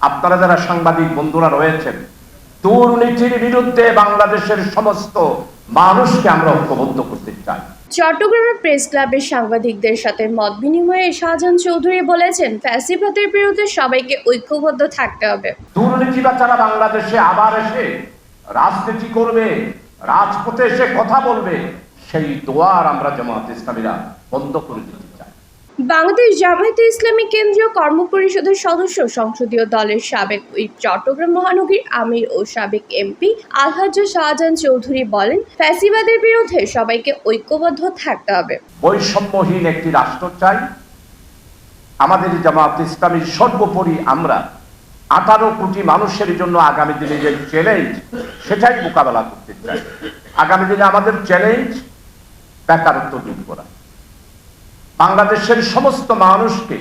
আপনারা যারা সাংবাদিক বন্ধুরা রয়েছেন দুর্নীতির বিরুদ্ধে বাংলাদেশের সমস্ত মানুষকে আমরা ঐক্যবদ্ধ করতে চাই। চট্টগ্রামের প্রেস ক্লাবের সাংবাদিকদের সাথে মত বিনিময়ে শাহজাহান চৌধুরী বলেছেন ফ্যাসিবাদের বিরুদ্ধে সবাইকে ঐক্যবদ্ধ থাকতে হবে। দুর্নীতিবাচারা বাংলাদেশে আবার এসে রাজনীতি করবে রাজপথে এসে কথা বলবে সেই দোয়ার আমরা জামাত ইসলামীরা বন্ধ করে দিতে চাই। বাংলাদেশ জামায়াতে ইসলামী কেন্দ্রীয় কর্মপরিষদের সদস্য সংসদীয় দলের সাবেক হুইপ চট্টগ্রাম মহানগরীর আমির ও সাবেক এমপি আলহাজ শাহজাহান চৌধুরী বলেন, ফ্যাসিবাদের বিরুদ্ধে সবাইকে ঐক্যবদ্ধ থাকতে হবে। বৈষম্যহীন একটি রাষ্ট্র চাই। আমাদের জামাত ইসলামী সর্বোপরি আমরা আঠারো কোটি মানুষের জন্য আগামী দিনে যে চ্যালেঞ্জ সেটাই মোকাবেলা করতে চাই। আগামী দিনে আমাদের চ্যালেঞ্জ বেকারত্ব দূর করা। বাংলাদেশের সমস্ত মানুষকে,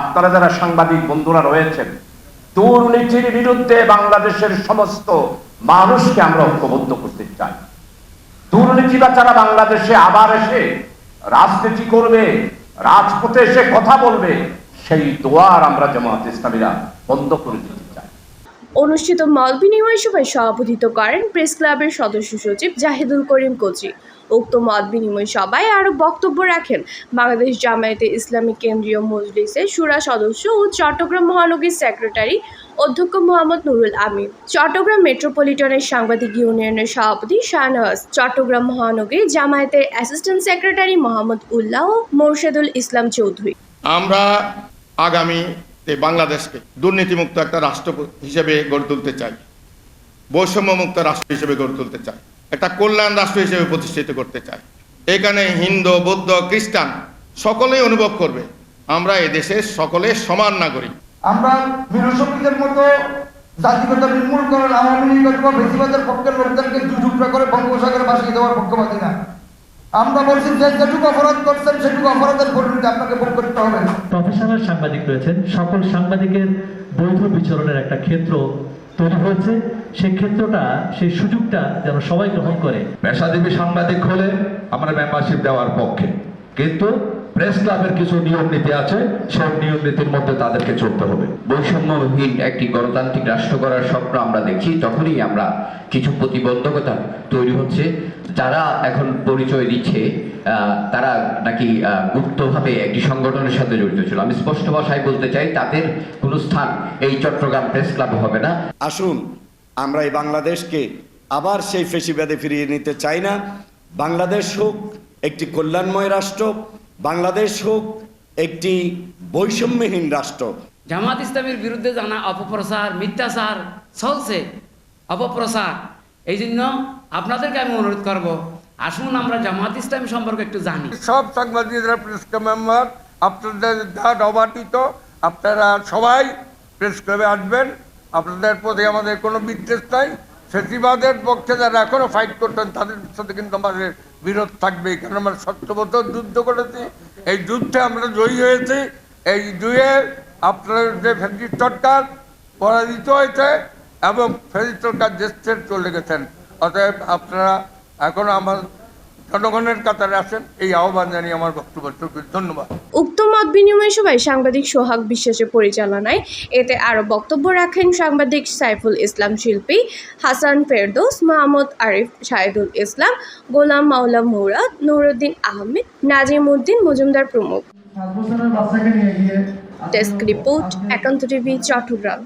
আপনারা যারা সাংবাদিক বন্ধুরা রয়েছেন, দুর্নীতির বিরুদ্ধে বাংলাদেশের সমস্ত মানুষকে আমরা ঐক্যবদ্ধ করতে চাই। দুর্নীতিবাচারা বাংলাদেশে আবার এসে রাজনীতি করবে, রাজপথে এসে কথা বলবে, সেই দোয়ার আমরা জামাত ইসলামীরা বন্ধ করে দিতে চাই অনুষ্ঠিত মত বিনিময় সভায় সভাপতিত্ব করেন প্রেস ক্লাবের সদস্য সচিব জাহিদুল করিম কোচি। উক্ত মত বিনিময় সভায় আরও বক্তব্য রাখেন বাংলাদেশ জামায়াতে ইসলামী কেন্দ্রীয় মজলিসের সুরা সদস্য ও চট্টগ্রাম মহানগরীর সেক্রেটারি অধ্যক্ষ মোহাম্মদ নুরুল আমিন। চট্টগ্রাম মেট্রোপলিটনের সাংবাদিক ইউনিয়নের সভাপতি শাহনওয়াজ, চট্টগ্রাম মহানগরী জামায়াতের অ্যাসিস্ট্যান্ট সেক্রেটারি মোহাম্মদ উল্লাহ মোরশেদুল ইসলাম চৌধুরী। আমরা আগামীতে বাংলাদেশকে দুর্নীতিমুক্ত একটা রাষ্ট্র হিসেবে গড়ে তুলতে চাই। বৈষম্যমুক্ত রাষ্ট্র হিসেবে গড়ে তুলতে চাই। একটা কল্যাণ রাষ্ট্র হিসেবে প্রতিষ্ঠিত করতে চাই। এখানে হিন্দু, বৌদ্ধ, খ্রিস্টান সকলেই অনুভব করবে, আমরা এদেশের সকলে সমান নাগরিক। আমরা বীরসঙ্গীদের মতো জাতিগত নির্মূল করার আওয়ামী লীগ অথবা বেশিবাদের পক্ষের লোকদেরকে দুটুকরা করে বঙ্গোপসাগরে ভাসিয়ে দেওয়ার পক্ষপাতি না। আমরা বলছি যে যেটুকু অপরাধ করছেন সেটুকু অপরাধের পরিণতি আপনাকে ভোগ করতে হবে। প্রফেশনাল সাংবাদিক রয়েছেন। সকল সাংবাদিকের বৈধ বিচরণের একটা ক্ষেত্র তৈরি হয়েছে। সেই ক্ষেত্রটা সেই সুযোগটা যেন সবাই গ্রহণ করে। পেশাজীবী সাংবাদিক হলে আমরা মেম্বারশিপ দেওয়ার পক্ষে। কিন্তু প্রেস ক্লাবের কিছু নিয়ম নীতি আছে, সব নিয়ম নীতির মধ্যে তাদেরকে চলতে হবে। বৈষম্যহীন একটি গণতান্ত্রিক রাষ্ট্র করার স্বপ্ন আমরা দেখি, তখনই আমরা কিছু প্রতিবন্ধকতা তৈরি হচ্ছে। যারা এখন পরিচয় দিচ্ছে তারা নাকি গুপ্তভাবে একটি সংগঠনের সাথে জড়িত ছিল। আমি স্পষ্ট ভাষায় বলতে চাই, তাদের কোনো স্থান এই চট্টগ্রাম প্রেস ক্লাবে হবে না। আসুন, আমরা এই বাংলাদেশকে আবার সেই ফেসিবাদে ফিরিয়ে নিতে চাই না। বাংলাদেশ হোক একটি কল্যাণময় রাষ্ট্র বাংলাদেশ হোক একটি বৈষম্যহীন রাষ্ট্র। জামাত ইসলামের বিরুদ্ধে জানা অপপ্রচার মিথ্যাচার চলছে। অপপ্রচার। এই জন্য আপনাদেরকে আমি অনুরোধ করব আসুন আমরা জামাত ইসলামী সম্পর্কে একটু জানি। সব সাংবাদিকরা প্রেস ক্লাব মেম্বার আপনাদের দ্বারা অবাটিত আপনারা সবাই প্রেস ক্লাবে আসবেন। আপনাদের প্রতি আমাদের কোনো বিদ্বেষ নাই। ফেসিবাদের পক্ষে যারা এখনও ফাইট করতেন তাদের সাথে কিন্তু আমাদের বিরোধ থাকবে, কেন আমরা সত্যবত যুদ্ধ করেছি? এই যুদ্ধে আমরা জয়ী হয়েছি। এই দুয়ে আপনার যে ফেসিস সরকার পরাজিত হয়েছে এবং ফেসিস সরকার দেশ থেকে চলে গেছেন। অতএব আপনারা এখন আমার জনগণের কাতারে আসেন। এই আহ্বান জানিয়ে আমার বক্তব্য ধন্যবাদ। মত বিনিময় সভায় সাংবাদিক সোহাগ বিশ্বাসের পরিচালনায় এতে আরও বক্তব্য রাখেন সাংবাদিক সাইফুল ইসলাম শিল্পী হাসান ফেরদৌস মাহমুদ আরিফ শাহিদুল ইসলাম গোলাম মাওলা মুরাদ নুরুদ্দিন আহমেদ নাজিম উদ্দিন মজুমদার প্রমুখ। Desk report Ekanta TV Chattogram.